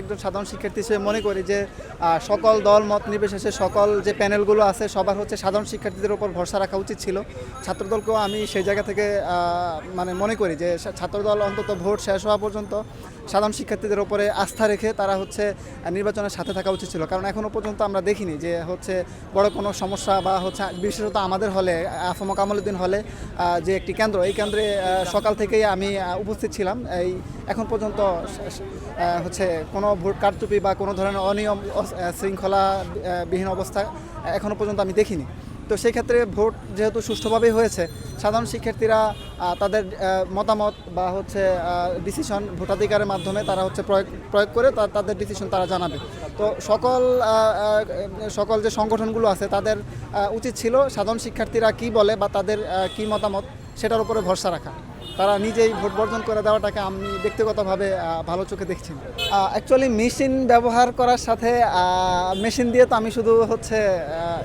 একজন সাধারণ শিক্ষার্থী হিসেবে মনে করি যে সকল দল, মত নির্বিশেষে সকল যে প্যানেলগুলো আছে, সবার হচ্ছে সাধারণ শিক্ষার্থীদের উপর ভরসা রাখা উচিত ছিল। ছাত্রদলকেও আমি সেই জায়গা থেকে মানে মনে করি যে ছাত্রদল অন্তত ভোট শেষ হওয়া পর্যন্ত সাধারণ শিক্ষার্থীদের উপরে আস্থা রেখে তারা হচ্ছে নির্বাচনের সাথে থাকা উচিত ছিল। কারণ এখনও পর্যন্ত আমরা দেখিনি যে, হচ্ছে বড় কোনো সমস্যা বা হচ্ছে বিশেষত আমাদের হলে আফম কামালুদ্দিন হলে যে একটি কেন্দ্র, এই কেন্দ্রে সকাল থেকেই আমি উপস্থিত ছিলাম। এই এখন পর্যন্ত হচ্ছে কোনো ভোট কারচুপি বা কোনো ধরনের অনিয়ম শৃঙ্খলা বিহীন অবস্থা এখনও পর্যন্ত আমি দেখিনি। তো সেই ক্ষেত্রে ভোট যেহেতু সুষ্ঠুভাবেই হয়েছে সাধারণ শিক্ষার্থীরা তাদের মতামত বা হচ্ছে ডিসিশন ভোটাধিকারের মাধ্যমে তারা হচ্ছে প্রয়োগ প্রয়োগ করে তাদের ডিসিশন তারা জানাবে। তো সকল সকল যে সংগঠনগুলো আছে, তাদের উচিত ছিল সাধারণ শিক্ষার্থীরা কি বলে বা তাদের কি মতামত সেটার উপরে ভরসা রাখা। তারা নিজেই ভোট বর্জন করে দেওয়াটাকে আমি ব্যক্তিগতভাবে ভালো চোখে দেখছি অ্যাকচুয়ালি মেশিন ব্যবহার করার সাথে মেশিন দিয়ে তো আমি শুধু হচ্ছে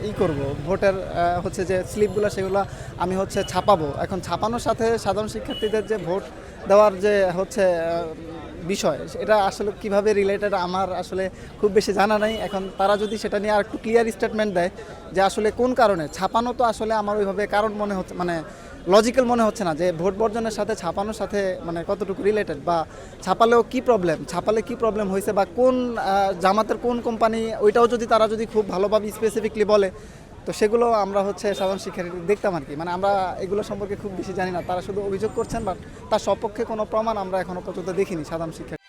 ই করব। ভোটের হচ্ছে যে স্লিপগুলো সেগুলো আমি হচ্ছে ছাপাবো। এখন ছাপানোর সাথে সাধারণ শিক্ষার্থীদের যে ভোট দেওয়ার যে, হচ্ছে বিষয়, এটা আসলে কীভাবে রিলেটেড আমার আসলে খুব বেশি জানা নাই। এখন তারা যদি সেটা নিয়ে আর একটু ক্লিয়ার স্টেটমেন্ট দেয় যে আসলে কোন কারণে, ছাপানো তো আসলে আমার ওইভাবে কারণ মনে হচ্ছে মানে লজিক্যাল মনে হচ্ছে না যে ভোট বর্জনের সাথে, ছাপানোর সাথে মানে কতটুকু রিলেটেড বা ছাপালেও কি প্রবলেম ছাপালে কি প্রবলেম হয়েছে বা কোন জামাতের কোন কোম্পানি ওইটাও যদি তারা যদি খুব ভালোভাবে স্পেসিফিকলি বলে তো সেগুলো আমরা হচ্ছে সাধারণ শিক্ষার্থী দেখতাম আর কি। মানে আমরা এগুলো সম্পর্কে খুব বেশি জানি না। তারা শুধু অভিযোগ করছেন বাট তার সপক্ষে কোনো প্রমাণ আমরা এখনও পর্যন্ত দেখিনি সাধারণ শিক্ষার্থী